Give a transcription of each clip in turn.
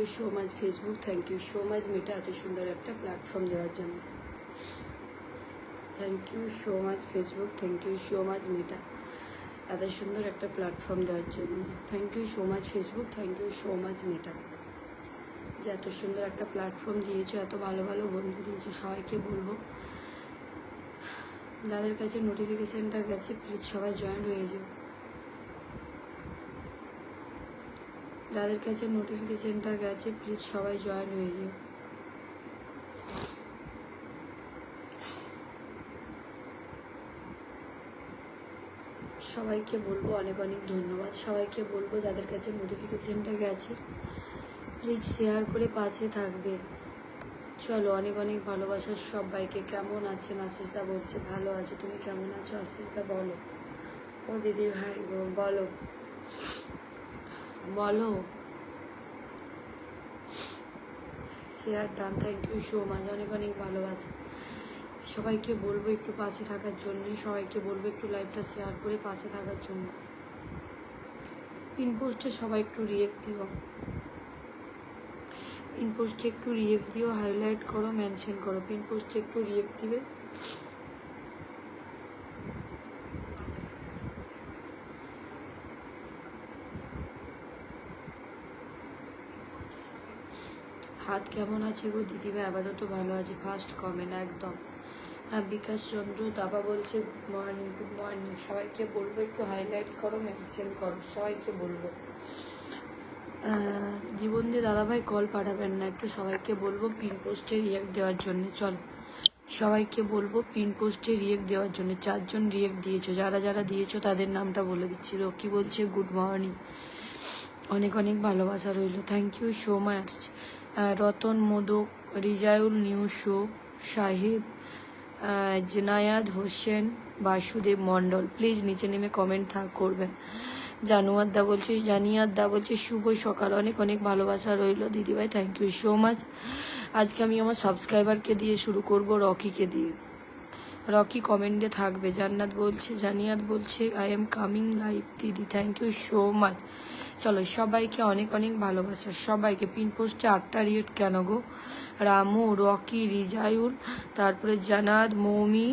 You so much Facebook thank you so much Meta এত সুন্দর একটা প্ল্যাটফর্ম দেওয়ার জন্য। Thank you so much Facebook thank you so much Meta এত সুন্দর একটা প্ল্যাটফর্ম দেওয়ার জন্য। Thank you so much Facebook thank you so much Meta যে এত সুন্দর একটা প্ল্যাটফর্ম দিয়েছ, এত ভালো ভালো বন্ধু দিয়েছ, সবাইকে বলব। যাদের কাছে নোটিফিকেশানটা গেছে প্লিজ সবাই জয়েন হয়ে যাও। যাদের কাছে নোটিফিকেশানটা গেছে প্লিজ সবাই জয়েন হয়ে যাও। সবাইকে বলব অনেক অনেক ধন্যবাদ। সবাইকে বলব যাদের কাছে নোটিফিকেশানটা গেছে প্লিজ শেয়ার করে পাশে থাকবে। চলো, অনেক অনেক ভালোবাসার সবাইকে। কেমন আছেন? আশিসদা বলছে, ভালো আছে। তুমি কেমন আছো? আশিসদা বলো। ও দিদি ভাই বলো। বলো। Share done thank you so much অনেক অনেক ভালোবাসা। সবাইকে বলব একটু পাশে থাকার জন্য সবাইকে বলব একটু লাইভটা শেয়ার করে পাশে থাকার জন্য। পিন পোস্টে সবাই একটু রিয়েক্ট দিও। পিন পোস্টে একটু রিয়েক্ট দিও হাইলাইট করো মেনশন করো। পিন পোস্টে একটু রিয়েক্ট দিবে। হাত কেমন আছে গো? দিদিভাই আপাতত ভালো আছে। ফার্স্ট কমেন্ট একদম। হ্যাঁ বিকাশ চন্দ্র দাবা বলছে গুড মর্নিং গুড মর্নিং সবাইকে বলব, একটু হাইলাইট করো মেনশন করো, সবাইকে বলব। জীবন দিয়ে দাদাভাই কল পাঠাবেন না, একটু সবাইকে বলব পিন পোস্টে রিয়েক্ট দেওয়ার জন্য। চল, সবাইকে বলব পিন পোস্টে রিয়েক্ট দেওয়ার জন্য। চারজন রিয়েক্ট দিয়েছ, যারা যারা দিয়েছ, তাদের নামটা বলে দিচ্ছি। রকি বলছে গুড মর্নিং অনেক অনেক ভালোবাসা রইল। Thank you so much Ratan Modak, Rijayul new show, Saheb Junayed Hossain, Basudeb Mondal. Please নিচে নেমে কমেন্ট থাক করবেন। জানুয়ার দা বলছে জানিয়ার দা বলছে, শুভ সকাল। অনেক অনেক ভালোবাসা রইল, দিদিভাই। থ্যাংক ইউ সো মাচ আজকে আমি আমার সাবস্ক্রাইবারকে দিয়ে শুরু করব, রকিকে দিয়ে। রকি কমেন্টে থাকবে। জান্নাত বলছে জানিয়াত বলছে আই এম কামিং লাইভ দিদি। থ্যাংক ইউ সো মাচ চলো, সবাইকে অনেক অনেক ভালোবাসা। সবাইকে পিন পোস্টে আটটা রিট কেন গো? রামু, রকি, রিজায়ুল, তারপরে জানাদ, মৌমি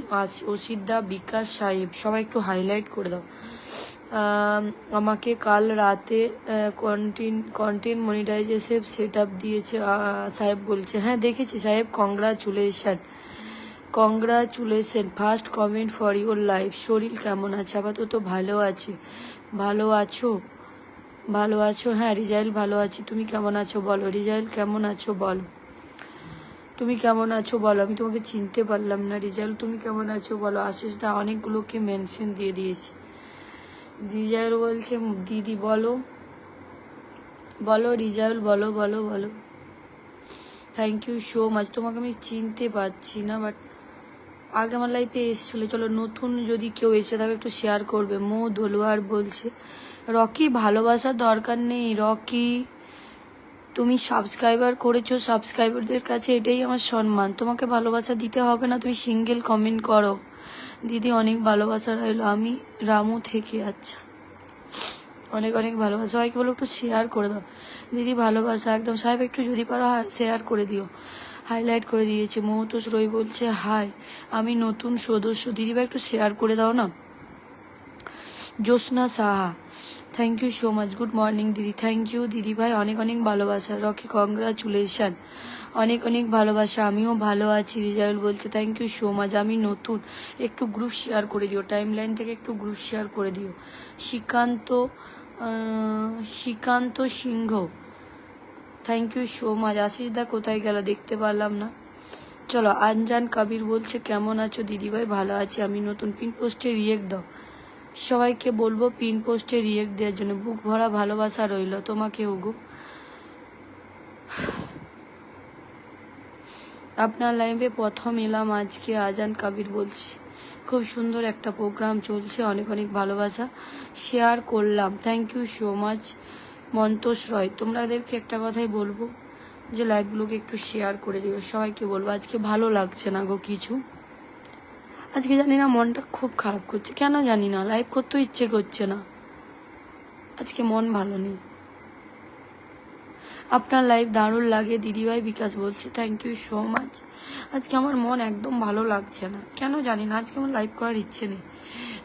অসিদ্দা বিকাশ, সাহেব, সবাই একটু হাইলাইট করে দাও। আমাকে কাল রাতে content content monetization set up দিয়েছে সাহেব বলছে। হ্যাঁ দেখেছি Saheb congratulation congratulation first comment for your life শরীর কেমন আছে? আপাতত ভালো আছে। ভালো আছো? ভালো আছো? হ্যাঁ রিজাইল ভালো আছি। তুমি কেমন আছো বলো? রিজাইল, কেমন আছো বলো? তুমি কেমন আছো বলো? আমি তোমাকে চিনতে পারলাম না। রিজাইল, তুমি কেমন আছো বলো? আশিস দা অনেকগুলোকে মেনশন দিয়ে দিয়েছি। রিজাইল বলছে, দিদি, বলো। বলো, রিজাইল, বলো বলো বলো। থ্যাংক ইউ সো মাচ তোমাকে আমি চিনতে পারছি না বাট আগে আমার লাইফে এসেছিল। চলো, নতুন যদি কেউ এসে থাকে, একটু শেয়ার করবে। মো দোলোয়ার বলছে রকি ভালোবাসার দরকার নেই, রকি। তুমি সাবস্ক্রাইবার করেছ সাবস্ক্রাইবারদের কাছে এটাই আমার সম্মান। তোমাকে ভালোবাসা দিতে হবে না, তুমি সিঙ্গেল কমেন্ট করো। দিদি, অনেক ভালোবাসা রইল। আমি রামু থেকে আচ্ছা। অনেক অনেক ভালোবাসা। সবাইকে বলো একটু শেয়ার করে দাও। দিদি, ভালোবাসা একদম। সাহেব, একটু যদি পারো শেয়ার করে দিও। হাইলাইট করে দিয়েছে। মহতোষ রই বলছে হাই আমি নতুন সদস্য। দিদিভাই, একটু শেয়ার করে দাও না। Jyotsna Saha thank you so much good morning দিদি থ্যাংক ইউ দিদি ভাই অনেক অনেক ভালোবাসা। রকি কংগ্রাচুলেশন অনেক অনেক ভালোবাসা। আমিও ভালো আছি। রিজাউল বলছে থ্যাংক ইউ সো মাচ আমি নতুন। একটু গ্রুপ শেয়ার করে দিও। টাইম লাইন থেকে একটু গ্রুপ শেয়ার করে দিও। Srikanta Srikanta Singha. Thank you so much Ashis দা কোথায় গেল? দেখতে পারলাম না। চলো, আনজান কবির বলছে, কেমন আছো দিদিভাই ভালো আছি। আমি নতুন পিন পোস্টে রিয়েক্ট দাও। সবাইকে বলব পিন পোস্টে রিয়েক্ট দেওয়ার জন্য। বুক ভরা ভালোবাসা রইল তোমাকে ওগো আপনার লাইভে প্রথম এলাম, আজকে আজান কাবির বলছি। খুব সুন্দর একটা প্রোগ্রাম চলছে, অনেক অনেক ভালোবাসা। শেয়ার করলাম। Thank you so much Montosh Roy. তোমাদেরকে একটা কথাই বলব, যে লাইভগুলোকে একটু শেয়ার করে দিও। সবাইকে বলব, আজকে ভালো লাগছে না গো কিছু। আজকে জানি না, মনটা খুব খারাপ করছে। কেন জানি না লাইভ করতেও ইচ্ছে করছে না। আজকে মন ভালো নেই। আপনার লাইফ দারুণ লাগে, দিদিভাই বিকাশ বলছে থ্যাংক ইউ সো মাচ আজকে আমার মন একদম ভালো লাগছে না। কেন জানি না, আজকে আমার লাইভ করার ইচ্ছে নেই।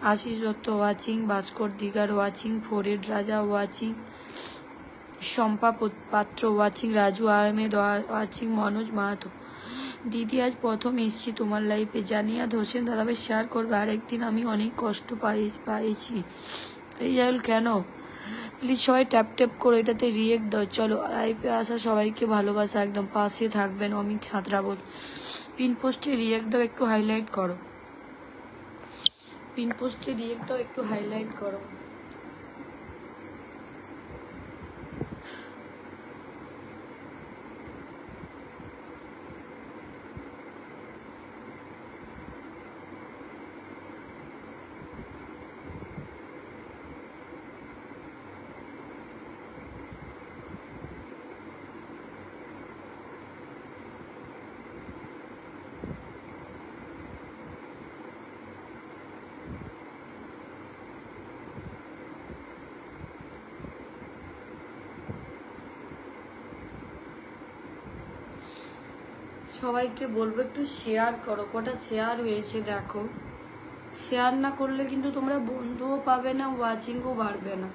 Ashis Dutta watching Bhaskar Digar watching Farid Raja watching Shampa পত- পাত্র ওয়াচিং রাজু আহমেদ ওয়া- ওয়াচিং মনোজ মাহাতো দিদি আজ প্রথম এসছি তোমার লাইফে জানিয়া হোসেন দাদাভাই শেয়ার করবে। আরেকদিন আমি অনেক কষ্ট পাই পাইছি। রিজাল কেন? প্লিজ সবাই ট্যাপ ট্যাপ করে এটাতে রিয়েক্ট দাও। চলো লাইফে আসা সবাইকে ভালোবাসা। একদম পাশে থাকবেন অমিত সাঁতরা বল পিন পোস্টে রিয়েক্ট দাও, একটু হাইলাইট করো। পিন পোস্টে রিয়েক্ট দাও, একটু হাইলাইট করো। সবাইকে বলব একটু শেয়ার করো। কটা শেয়ার হয়েছে দেখো। শেয়ার না করলে কিন্তু তোমরা বন্ধুও পাবে না ওয়াচিংও বাড়বে না।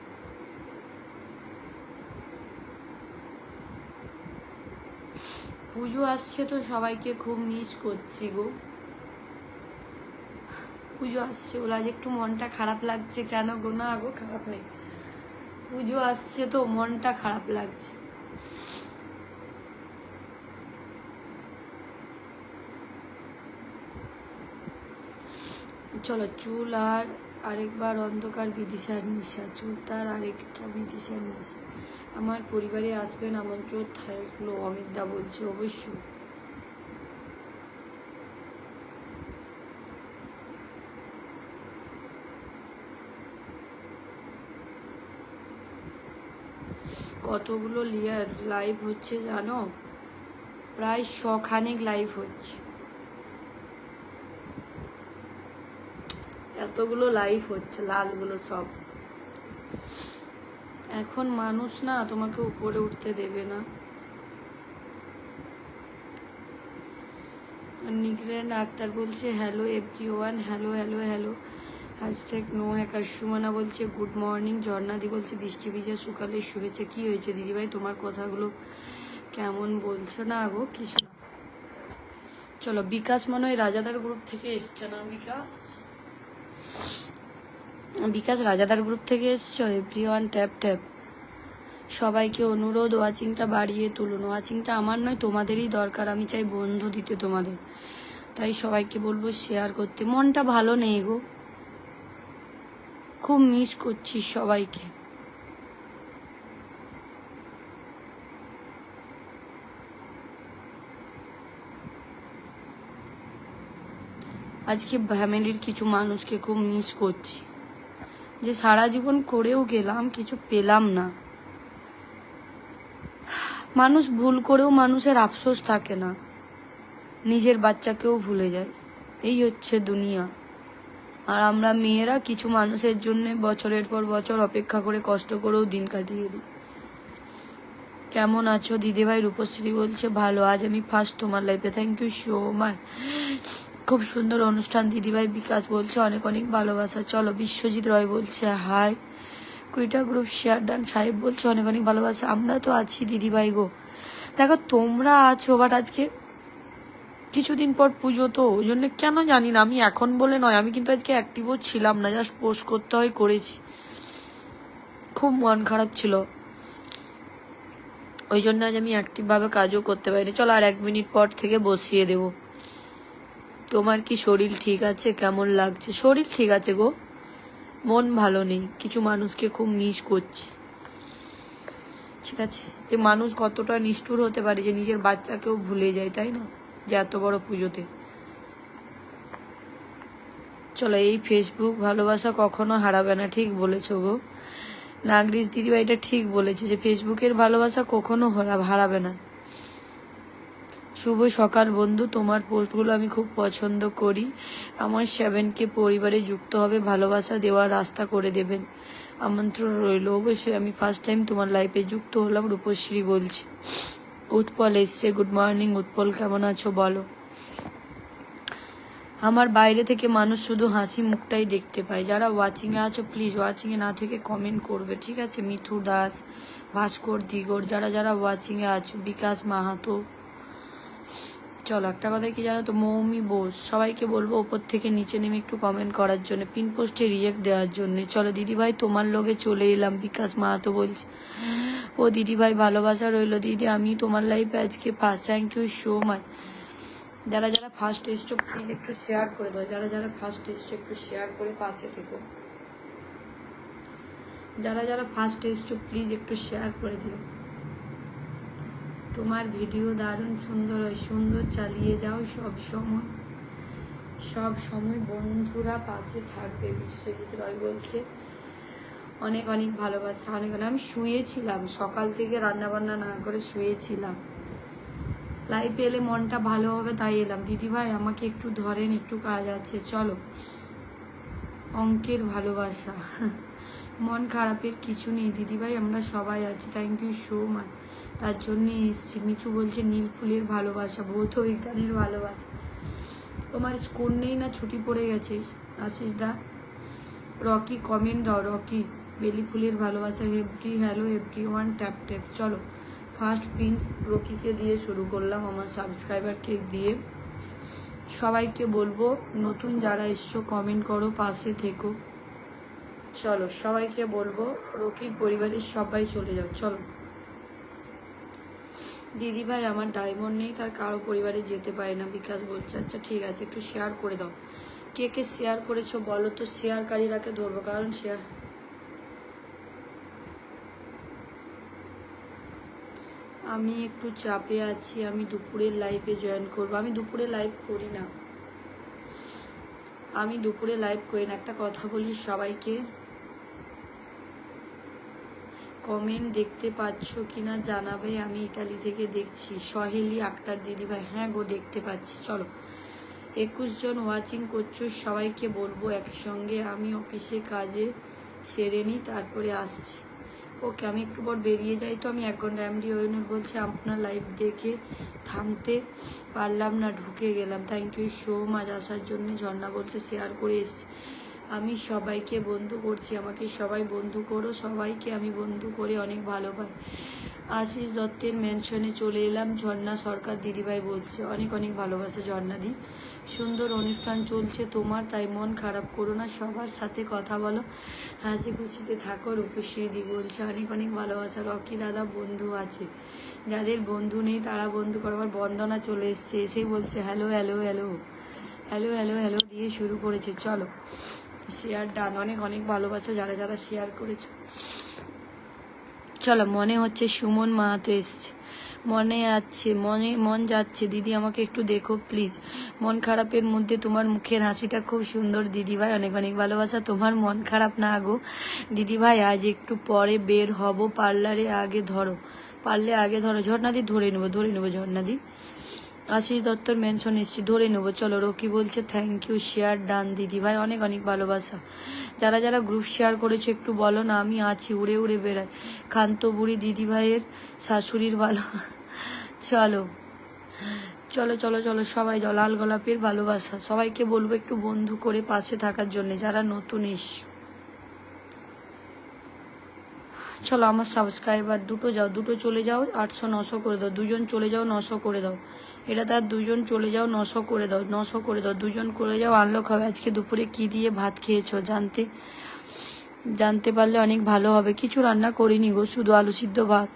পুজো আসছে তো সবাইকে খুব মিস করছি গো। পুজো আসছে বলে আজ একটু মনটা খারাপ লাগছে কেন গো? না গো, খারাপ নেই। পুজো আসছে তো মনটা খারাপ লাগছে। চলো, চুল আর আরেকবার অন্ধকার বিদিশার নিশা, চুল তার আরেকটা বিদিশার নিশা। আমার পরিবারে আসবেন আমন্ত্রণ থাকল অমিত দা বলছে অবশ্যই কতগুলো লিয়ার লাইভ হচ্ছে জানো? প্রায় শখানেক লাইভ হচ্ছে। এতগুলো লাইফ হচ্ছে, লালগুলো সব। এখন মানুষ না তোমাকে উপরে উঠতে দেবে না। নিগ্রেন আক্তার বলছে hello everyone hello hello hello hashtag no hacker Sumana বলছে গুড মর্নিং ঝর্ণাদি বলছে, বৃষ্টি ভিজা সকালের শুভেচ্ছা। কি হয়েছে দিদিভাই? তোমার কথাগুলো কেমন বলছো না গো? কিছু। চলো, বিকাশ মনে হয় রাজাদার গ্রুপ থেকে এসছে না, বিকাশ? বিকাশ রাজাদার গ্রুপ থেকে এসছো এভরি ওয়ান ট্যাপ ট্যাপ সবাইকে অনুরোধ, ওয়াচিংটা বাড়িয়ে তুলুন। ওয়াচিংটা আমার নয়, তোমাদেরই দরকার। আমি চাই বন্ধু দিতে তোমাদের। তাই সবাইকে বলব শেয়ার করতে। মনটা ভালো নেই গো। খুব মিস করছি সবাইকে। আজকে ফ্যামিলির কিছু মানুষকে খুব মিস করছি। যে সারা জীবন করেও গেলাম, কিছু পেলাম না। মানুষ ভুল করেও মানুষের আফসোস থাকে না। নিজের বাচ্চাকেও ভুলে যায়। এই হচ্ছে দুনিয়া। আর আমরা মেয়েরা কিছু মানুষের জন্য বছরের পর বছর অপেক্ষা করে কষ্ট করেও দিন কাটিয়ে দিই। কেমন আছো? দিদিভাই রূপশ্রী বলছে, ভালো, আজ আমি ফার্স্ট তোমার লাইফে থ্যাংক ইউ সো মাচ খুব সুন্দর অনুষ্ঠান, দিদিভাই বিকাশ বলছে, অনেক অনেক ভালোবাসা। চলো, বিশ্বজিৎ রয় বলছে, hi. Krita group share done Saheb বলছে, অনেক অনেক ভালোবাসা, আমরা তো আছি দিদিভাই গো। দেখো, তোমরা আছো বাট আজকে কিছুদিন পর পুজো তো, ওই জন্য কেন জানি না, আমি এখন বলে নয়, আমি কিন্তু আজকে অ্যাক্টিভও ছিলাম না জাস্ট পোস্ট করতে হয়, করেছি। খুব মন খারাপ ছিল। ওই জন্য আজ আমি অ্যাক্টিভভাবে কাজও করতে পারিনি। চলো, আর এক মিনিট পর থেকে বসিয়ে দেব। তোমার কি শরীর ঠিক আছে? কেমন লাগছে? শরীর ঠিক আছে গো। মন ভালো নেই। কিছু মানুষকে খুব মিস করছি। ঠিক আছে? যে মানুষ কতটা নিষ্ঠুর হতে পারে যে নিজের বাচ্চাকেও ভুলে যায়, তাই না? যে এত বড় পুজোতে। চলো, এই ফেসবুক ভালোবাসা কখনো হারাবে না। ঠিক বলেছ গো। নাগরিশ দিদিভাই এটা ঠিক বলেছে যে ফেসবুকের ভালোবাসা কখনো হারা- হারাবে না। শুভ সকাল বন্ধু। তোমার পোস্টগুলো আমি খুব পছন্দ করি। আমার সেভেনকে পরিবারে যুক্ত হবে, ভালোবাসা দেওয়ার রাস্তা করে দেবেন। আমন্ত্রণ রইল। অবশ্যই আমি ফার্স্ট টাইম তোমার লাইফে যুক্ত হলাম, রূপশ্রী বলছি। উৎপল এসছে। গুড মর্নিং উৎপল, কেমন আছো বলো? আমার বাইরে থেকে মানুষ শুধু হাসি মুখটাই দেখতে পায়। যারা ওয়াচিংয়ে আছো প্লিজ ওয়াচিংয়ে না থেকে কমেন্ট করবে। ঠিক আছে? মিঠু দাস, ভাস্কর দিগর, যারা যারা ওয়াচিংয়ে আছো, বিকাশ মাহাতো চলো, একটা কথা কি জানো তো, মৌমি বোস, সবাইকে বলব ওপর থেকে নিচে নেমে একটু কমেন্ট করার জন্য পিন পোস্টে রিয়েক্ট দেওয়ার জন্য। চলো, দিদিভাই, তোমার লগে চলে এলাম, বিকাশ মাহাতো বলছে, ও দিদিভাই ভালোবাসা রইল, দিদি আমি তোমার লাইফে আজকে first thank you so much যারা যারা ফার্স্ট এসছো প্লিজ একটু শেয়ার করে দাও, যারা যারা ফার্স্ট এসছো, একটু শেয়ার করে পাশে থেকো। যারা যারা ফার্স্ট এসছো প্লিজ একটু শেয়ার করে দিও। তোমার ভিডিও দারুণ সুন্দর হয়, সুন্দর চালিয়ে যাও সব সময়। সব সময় বন্ধুরা পাশে থাকবে, বিশ্বজিৎ রয় বলছে। অনেক অনেক ভালোবাসা, অনেক অনেক আমি শুয়েছিলাম, সকাল থেকে রান্না বান্না না করে শুয়েছিলাম। লাইফে এলে মনটা ভালো হবে, তাই এলাম। দিদিভাই, আমাকে একটু ধরেন, একটু কাজ আছে, চলো। অঙ্কের ভালোবাসা। মন খারাপের কিছু নেই, দিদিভাই, আমরা সবাই আছি। থ্যাংক ইউ সো মাচ তার জন্যে এসছি। মিঠু বলছে, নীল ফুলের ভালোবাসা, ভৌত বিজ্ঞানের ভালোবাসা। তোমার স্কুল নেই না, ছুটি পড়ে গেছে। আশিস দা, রকি, কমেন্ট দাও, রকি। বেলি ফুলের ভালোবাসা every hello everyone, tap tap. চলো, ফার্স্ট পিন রকিকে দিয়ে শুরু করলাম আমার সাবস্ক্রাইবারকে দিয়ে। সবাইকে বলব, নতুন যারা এসছো, কমেন্ট করো, পাশে থেকো। চলো, সবাইকে বলব, রকির পরিবারের সবাই চলে যাও। চলো। দিদি ভাই, আমার ডায়মন্ড নেই, তার কারও পরিবারে যেতে পারে না। বিকাশ বলছে আচ্ছা ঠিক আছে, একটু শেয়ার করে দাও। কে কে শেয়ার করেছ বলো তো শেয়ারকারীরাকে ধরবো, কারণ শেয়ার আমি একটু চাপে আছি, আমি দুপুরের লাইভে জয়েন করব। আমি দুপুরে লাইভ করি না। আমি দুপুরে লাইভ করি না। একটা কথা বলি সবাইকে। কমেন্ট দেখতে পাচ্ছ কিনা জানাবে, আমি ইটালি থেকে দেখছি। সহেলি আক্তার দিদিভাই হ্যাঁ গো, দেখতে পাচ্ছি। চলো। একুশ জন ওয়াচিং করছ, সবাইকে বলব একসঙ্গে, আমি অফিসে কাজে সেরে নিই তারপরে আসছি। ওকে, আমি একটু পর বেরিয়ে যাই তো, আমি এক ঘণ্টা এমডি ওইনুর বলছে, আপনার লাইভ দেখে থামতে পারলাম না, ঢুকে গেলাম। থ্যাংক ইউ সো মাচ আসার জন্য ঝর্ণা বলছে শেয়ার করে এসছি। আমি সবাইকে বন্ধু করছি, আমাকে সবাই বন্ধু করো, সবাইকে আমি বন্ধু করে অনেক ভালো পাই আশিস দত্তের মেনশনে চলে এলাম, ঝর্ণা সরকার দিদিভাই বলছে, অনেক অনেক ভালোবাসা ঝর্ণা দি। সুন্দর অনুষ্ঠান চলছে তোমার, তাই মন খারাপ করো না, সবার সাথে কথা বলো। হাসি খুশিতে থাকো, রূপশ্রী দি বলছে, অনেক অনেক ভালোবাসা। রকি দাদা বন্ধু আছে, যাদের বন্ধু নেই তারা বন্ধু করো। আমার বন্দনা চলে এসছে, এসেই বলছে, hello hello hello. Hello hello hello, দিয়ে শুরু করেছে, চলো। শেয়ার ডান অনেক অনেক ভালোবাসা যারা যারা শেয়ার করেছে। চলো, মনে হচ্ছে সুমন মাহাতো এসছে। মনে আছে, মনে, মন যাচ্ছে। দিদি, আমাকে একটু দেখো প্লিজ মন খারাপের মধ্যে তোমার মুখের হাসিটা খুব সুন্দর। দিদি ভাই, অনেক অনেক ভালোবাসা। তোমার মন খারাপ না গো। দিদি ভাই, আজ একটু পরে বের হব। পার্লারে আগে ধরো। পারলে আগে ধরো। ঝর্ণাদি ধরে নেব ধরে নেব ঝর্ণাদি। আশিস দত্তর মেনশন এসছি, ধরে নেব। চলো, রকি বলছে থ্যাংক ইউ শেয়ার ডান দিদি ভাই, অনেক অনেক ভালোবাসা। যারা যারা গ্রুপ শেয়ার করেছ, একটু বলো না, আমি আছি, উড়ে উড়ে বেড়াই। খান্ত বুড়ি দিদি ভাইয়ের শাশুড়ির ভালো চলো চলো চলো চলো, সবাই লাল গোলাপের ভালোবাসা। সবাইকে বলব, একটু বন্ধু করে পাশে থাকার জন্য, যারা নতুন এসছো। চলো আমার সাবস্ক্রাইবার দুটো যাও, দুটো চলে যাও, আটশো নশো করে দাও, দুজন চলে যাও, নশো করে দাও। এটা তার দুজন চলে যাও, নশো করে দাও, নশো করে দাও, দুজন করে যাও আনলক হবে। আজকে দুপুরে কি দিয়ে ভাত খেয়েছো জানতে? জানতে পারলে অনেক ভালো হবে। কিছু রান্না করিনি গো, শুধু আলু সিদ্ধ ভাত।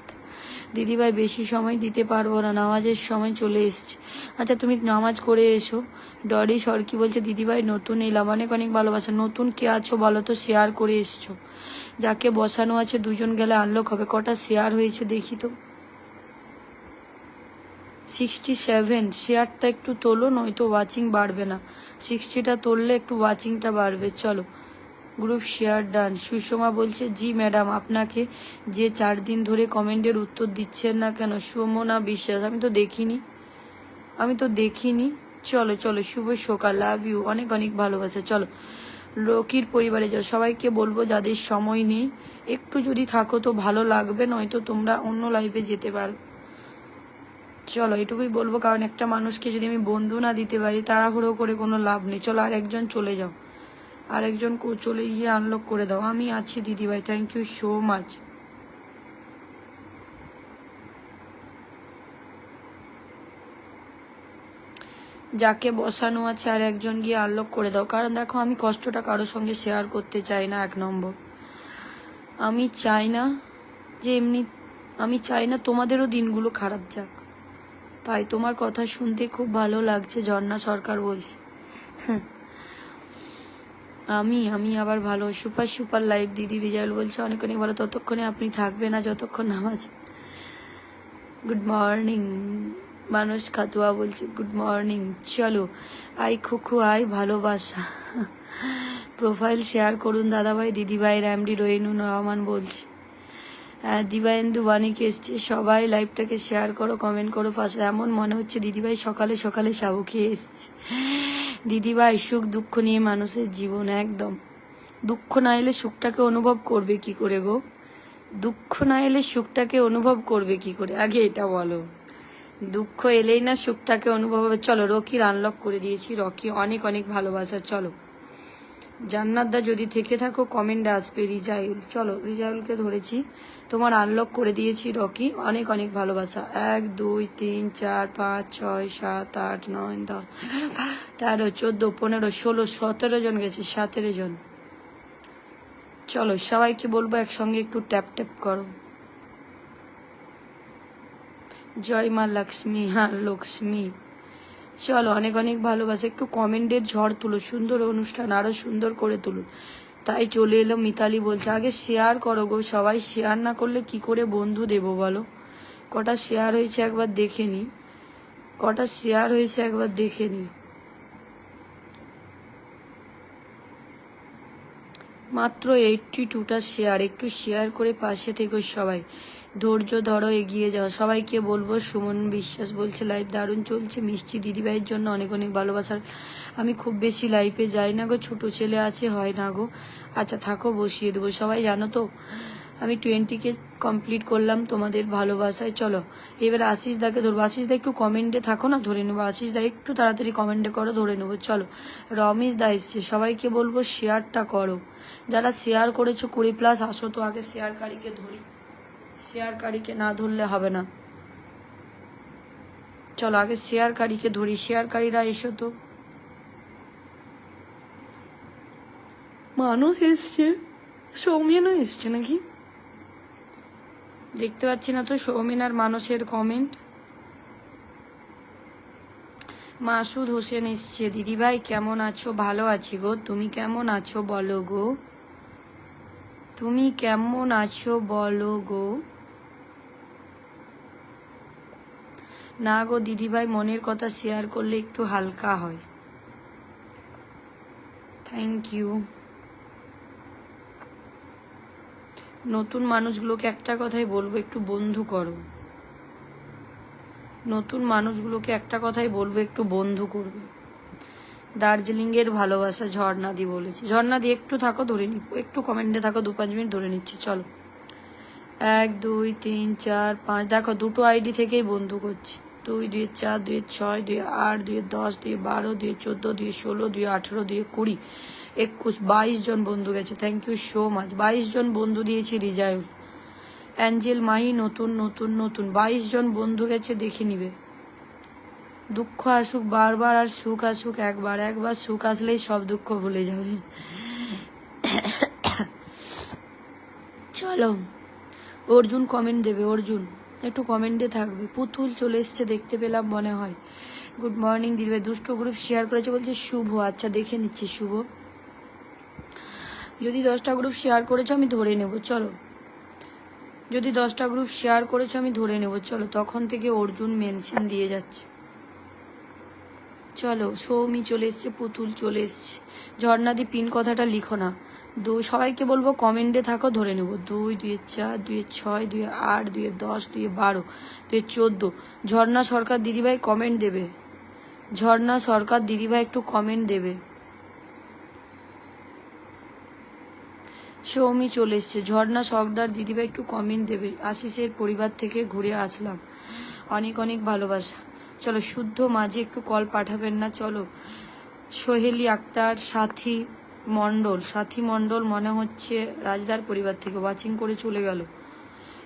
দিদিভাই বেশি সময় দিতে পারব না, নামাজের সময় চলে এসছে। আচ্ছা তুমি নামাজ করে এসো। ডরি সরকি বলছে, দিদিভাই, নতুন এলাম, অনেক অনেক ভালোবাসা। নতুন কে আছো বলো তো, শেয়ার করে এসছো। যাকে বসানো আছে, দুজন গেলে আনলক হবে। কটা শেয়ার হয়েছে দেখি তো। সিক্সটি সেভেন শেয়ারটা একটু তোলো, নয়তো ওয়াচিং বাড়বে না। সিক্সটিটা তুললে একটু ওয়াচিংটা বাড়বে। চলো গ্রুপ শেয়ার ডান সুষমা বলছে, জি ম্যাডাম আপনাকে যে চার দিন ধরে কমেন্টের উত্তর দিচ্ছেন না কেন? সুমনা বিশ্বাস, আমি তো দেখিনি। আমি তো দেখিনি। চলো চলো, শুভ সকাল। লাভ ইউ অনেক অনেক ভালোবাসা। চলো, রকির পরিবারে যাও। সবাইকে বলব, যাদের সময় নেই, একটু যদি থাকো তো ভালো লাগবে, নয়তো তোমরা অন্য লাইফে যেতে পারো। চলো, এটুকুই বলব, কারণ একটা মানুষকে যদি আমি বন্ধু না দিতে পারি, তাড়াহুড়ো করে কোনো লাভ নেই। চলো, আর একজন চলে যাও। আর একজন চলে গিয়ে আনলক করে দাও। আমি আছি, দিদিভাই থ্যাংক ইউ সো মাচ যাকে বসানো আছে আর একজন গিয়ে আনলক করে দাও। কারণ দেখো, আমি কষ্টটা কারোর সঙ্গে শেয়ার করতে চাই না, এক নম্বর। আমি চাই না যে এমনি, আমি চাই না তোমাদেরও দিনগুলো খারাপ যাক। তাই তোমার কথা শুনতে খুব ভালো লাগছে, ঝর্ণা সরকার বলছে। আমি আমি আবার ভালো। সুপার সুপার লাইভ দিদি রেজাল্ট বলছে অনেক অনেক ভালো ততক্ষণে আপনি থাকবে না, যতক্ষণ নামাজ। গুড মর্নিং মানুষ খাতুয়া বলছে গুড মর্নিং চলো। আই খুখু আই ভালোবাসা। প্রোফাইল শেয়ার করুন দাদাভাই, দিদিভাই র্যামডি রহিনুন রহমান বলছে। হ্যাঁ দিবায়েন্দু বাণিক এসছে, সবাই লাইভটাকে শেয়ার করো কমেন্ট করো। ফার্স্ট এমন মনে হচ্ছে দিদিভাই সকালে সকালে সাবু খেয়ে এসছে। দিদিভাই সুখ দুঃখ নিয়ে মানুষের জীবন একদম। দুঃখ না এলে সুখটাকে অনুভব করবে কি করে গো? দুঃখ না এলে সুখটাকে অনুভব করবে কি করে? আগে এটা বলো। দুঃখ এলেই না সুখটাকে অনুভব হবে। চলো, রকির আনলক করে দিয়েছি। রকি অনেক অনেক ভালোবাসা। চলো। জান্নাতদা যদি থেকে থাকো, কমেন্টে আসবে রিজাইল চলো রিজাইলকে ধরেছি। তোমার আনলক করে দিয়েছি রকি। অনেক অনেক ভালোবাসা। এক, দুই, তিন, চার, পাঁচ, ছয়, সাত, আট, নয়, দশ তেরো, চোদ্দ, পনেরো, ষোলো, সতেরো জন গেছে, সতেরো জন। চলো, সবাইকে বলব একসঙ্গে একটু ট্যাপ ট্যাপ করো। জয় মা লক্ষ্মী হ্যাঁ লক্ষ্মী। চলো অনেক অনেক ভালোবাসা। একটু কমেন্টের ঝড় তুলো সুন্দর অনুষ্ঠান আরও সুন্দর করে তুলুন তাই চলে এলো মিতালি বলছে, আগে শেয়ার করো গো, সবাই শেয়ার না করলে কি করে বন্ধু দেবো বলো? কটা শেয়ার হয়েছে একবার দেখে নি। কটা শেয়ার হয়েছে একবার দেখে নি। মাত্র এইটটি টুটা শেয়ার একটু শেয়ার করে পাশে থেকো সবাই। ধৈর্য ধরো, এগিয়ে যাও। সবাইকে বলব, সুমন বিশ্বাস বলছে লাইভ দারুণ চলছে। মিষ্টি দিদিভাইয়ের জন্য অনেক অনেক ভালোবাসার। আমি খুব বেশি লাইফে যাই না গো, ছোট ছেলে আছে, হয় না গো। আচ্ছা থাকো, বসিয়ে দেবো। সবাই জানো তো, আমি টোয়েন্টিকে কমপ্লিট করলাম তোমাদের ভালোবাসায়। চলো, এবার আশিস দাকে ধরবো। আশিস দা একটু কমেন্টে থাকো না, ধরে নেব। আশিস দা একটু তাড়াতাড়ি কমেন্টে করো, ধরে নেব। চলো, রমেশ দা এসছে। সবাইকে বলব শেয়ারটা করো। যারা শেয়ার করেছ, কুড়ি প্লাস আসো তো, আগে শেয়ারকারীকে ধরি। শেয়ারকারীকে না ধরলে হবে না। চলো, আগে শেয়ারকারীকে ধরি। শেয়ারকারীরা এসো তো। মানুষ এসছে। সৌমিয়ানও এসছে নাকি? দেখতে পাচ্ছি না তো সৌমিন আর মানুষের কমেন্ট মাসুদ হোসেন এসছে। দিদিভাই, কেমন আছো? ভালো আছি গো। তুমি কেমন আছো বলো গো? তুমি কেমন আছো বলো গো? না গো দিদিভাই, মনের কথা শেয়ার করলে একটু হালকা হয়। থ্যাংক ইউ নতুন মানুষগুলোকে একটা কথাই বলব, একটু বন্ধু করো। নতুন মানুষগুলোকে একটা কথাই বলব, একটু বন্ধু করবে। দার্জিলিংয়ের ভালোবাসা ঝর্ণাদি বলেছে। ঝর্ণাদি একটু থাকো, ধরে নি একটু কমেন্টে থাকো, দু পাঁচ মিনিট ধরে নিচ্ছি, চলো। এক, দুই, তিন, চার, পাঁচ, দেখো, দুটো আইডি থেকেই বন্ধু করছি। দুই দুই চার, দুই ছয়, দুই আট, দুই দশ, দুই বারো, দুই চোদ্দ, দুই ষোলো, দুই আঠেরো, দুই কুড়ি, একুশ, বাইশ জন বন্ধু গেছে। থ্যাংক ইউ সো মাচ বাইশ জন বন্ধু দিয়েছি রিজায়ুল। অ্যাঞ্জেল মাহি, নতুন নতুন নতুন। বাইশ জন বন্ধু গেছে, দেখে নিবে। দুঃখ আসুক, বারবার আর সুখ আসুক, একবার একবার সুখ আসলেই সব দুঃখ ভুলে যাবে। চলো। অর্জুন কমেন্ট দেবে, অর্জুন। একটু কমেন্টে থাকবে। পুতুল চলে এসছে দেখতে পেলাম মনে হয়। গুড মর্নিং দিদিভাই দুষ্ট গ্রুপ শেয়ার করেছে বলছে, শুভ। আচ্ছা দেখে নিচ্ছি, শুভ। যদি দশটা গ্রুপ শেয়ার করেছ, আমি ধরে নেব, চলো। যদি দশটা গ্রুপ শেয়ার করেছ, আমি ধরে নেব, চলো। তখন থেকে অর্জুন মেনশন দিয়ে যাচ্ছে। চলো, সৌমি চলে এসছে, পুতুল চলে এসছে। ঝর্ণাদি পিন কথাটা লিখো না। দু সবাইকে বলব কমেন্টে থাকো, ধরে নেব। দুই দুই চার, দুই ছয়, দুই আট, দুই দশ, দুই বারো, দুই চোদ্দ। ঝর্ণা সরকার দিদিভাই কমেন্ট দেবে। ঝর্ণা সরকার দিদিভাই একটু কমেন্ট দেবে। সৌমি চলে এসছে। ঝর্ণা সর্দার দিদিভাই একটু কমেন্ট দেবে। আশিসের পরিবার থেকে ঘুরে আসলাম। অনেক অনেক ভালোবাসা। চলো, শুদ্ধ মাঝে একটু কল পাঠাবেন না? চলো, সোহেলি আক্তার, সাথী মণ্ডল, সাথী মণ্ডল মনে হচ্ছে রাজদার পরিবার থেকে। ওয়াচিং করে চলে গেল।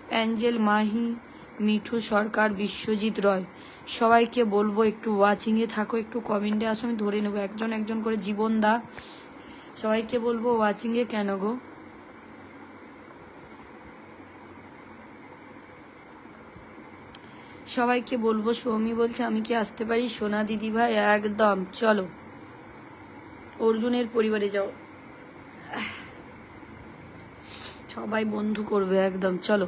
অ্যাঞ্জেল, মাহি, মিঠু, সরকার, বিশ্বজিৎ রয়, সবাইকে বলব একটু ওয়াচিংয়ে থাকো, একটু কমেন্টে আসো, আমি ধরে নেব। একজন একজন করে জীবন দা, সবাইকে বলব ওয়াচিংয়ে কেন গো? সবাইকে বলব, সৌমি বলছে, আমি কি আসতে পারি? সোনা দিদি ভাই একদম, চলো। অর্জুনের পরিবারে যাও। সবাই বন্ধু করবে একদম। চলো।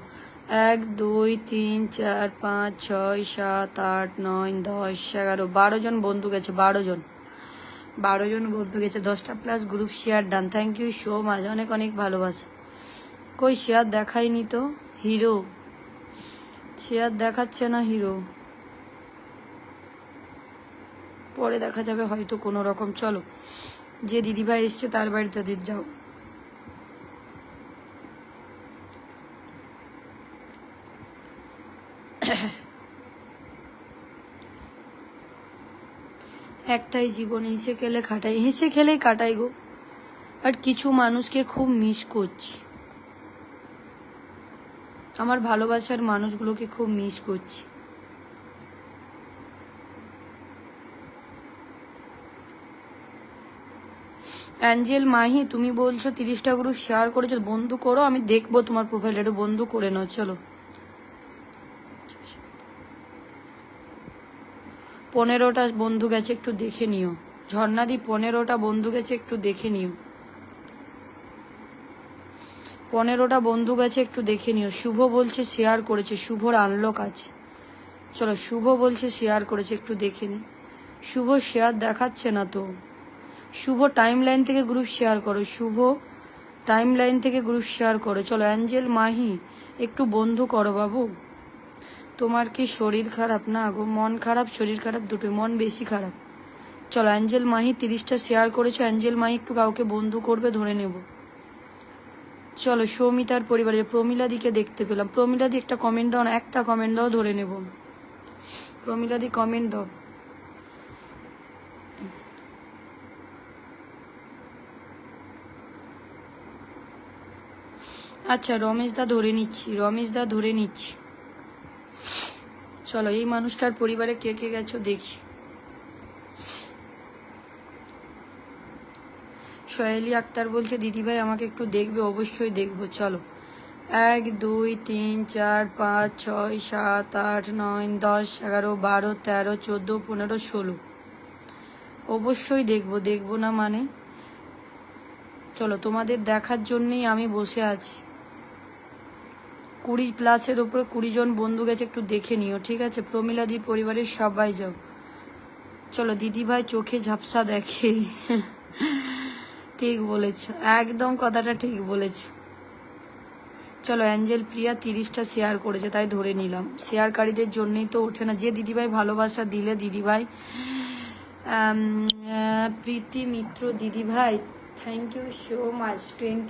এক, দুই, তিন, চার, পাঁচ, ছয়, সাত, আট, নয়, দশ, এগারো, বারো জন বন্ধু গেছে, বারো জন। বারো জন বন্ধু গেছে, দশটা plus group share done thank you so much অনেক অনেক ভালোবাসা। কই শেয়ার দেখায়নি তো? হিরো শেয়ার দেখাচ্ছে না হিরো পরে দেখা যাবে হয়তো কোনো রকম চলো। যে দিদিভাই এসছে তার বাড়িতে দিদি যাও। একটাই জীবন, হেসে খেলে খাটাই। হেসে খেলেই কাটাই গো। আর কিছু মানুষকে খুব মিস করছি। আমার ভালোবাসার মানুষগুলোকে খুব মিস করছি। অ্যাঞ্জেল, মাহি, তুমি বলছো তিরিশটা গ্রুপ শেয়ার করেছ, বন্ধু করো, আমি দেখব তোমার প্রোফাইলটা একটু বন্ধু করে নাও, চলো। পনেরোটা বন্ধু গেছে, একটু দেখে নিও। ঝর্ণাদি, পনেরোটা বন্ধু গেছে, একটু দেখে নিও। পনেরোটা বন্ধু গেছে, একটু দেখে নিও। শুভ বলছে শেয়ার করেছে, শুভর আনলক আছে। চলো, শুভ বলছে শেয়ার করেছে, একটু দেখে নি। শুভ শেয়ার দেখাচ্ছে না তো। শুভ টাইম লাইন থেকে গ্রুপ শেয়ার করো, শুভ টাইম লাইন থেকে গ্রুপ শেয়ার করো। চলো, অ্যাঞ্জেল, মাহি, একটু বন্ধু করো বাবু। তোমার কি শরীর খারাপ? না গো, মন খারাপ, শরীর খারাপ দুটোই, মন বেশি খারাপ। চলো, অ্যাঞ্জেল, মাহি, তিরিশটা শেয়ার করেছ, অ্যাঞ্জেল, মাহি একটু কাউকে বন্ধু করবে, ধরে নেব। চলো, সৌমিতার পরিবারে প্রমিলা দিকে দেখতে পেলাম। প্রমিলা দি একটা কমেন্ট দাও না, একটা কমেন্ট দাও, ধরে নেব। প্রমিলা দি কমেন্ট দাও। আচ্ছা রমেশ দা ধরে নিচ্ছি রমেশ দা ধরে নিচ্ছি। চলো, এই মানুষটার পরিবারে কে কে গেছো দেখি। সোহেলি আক্তার বলছে, দিদিভাই, আমাকে একটু দেখবে, অবশ্যই দেখব, চলো। এক, দুই, তিন, চার, পাঁচ, ছয়, সাত, আট, নয়, দশ, এগারো, বারো, তেরো, চোদ্দ, পনেরো, ষোলো। অবশ্যই দেখব দেখব না মানে? চলো, তোমাদের দেখার জন্যই আমি বসে আছি। কুড়ি প্লাসের উপরে কুড়ি জন বন্ধু গেছে, একটু দেখে নিও, ঠিক আছে? প্রমিলাদি পরিবারের সবাই যাও। চলো, দিদিভাই চোখে ঝাপসা দেখে। ঠিক বলেছ, একদম কথাটা ঠিক বলেছ। চলো, অ্যাঞ্জেল প্রিয়া তিরিশটা শেয়ার করেছে, তাই ধরে নিলাম। শেয়ারকারীদের জন্যই তো ওঠে না। যে দিদিভাই ভালোবাসা দিলে দিদিভাই। প্রীতি মিত্র দিদিভাই thank you so much twenty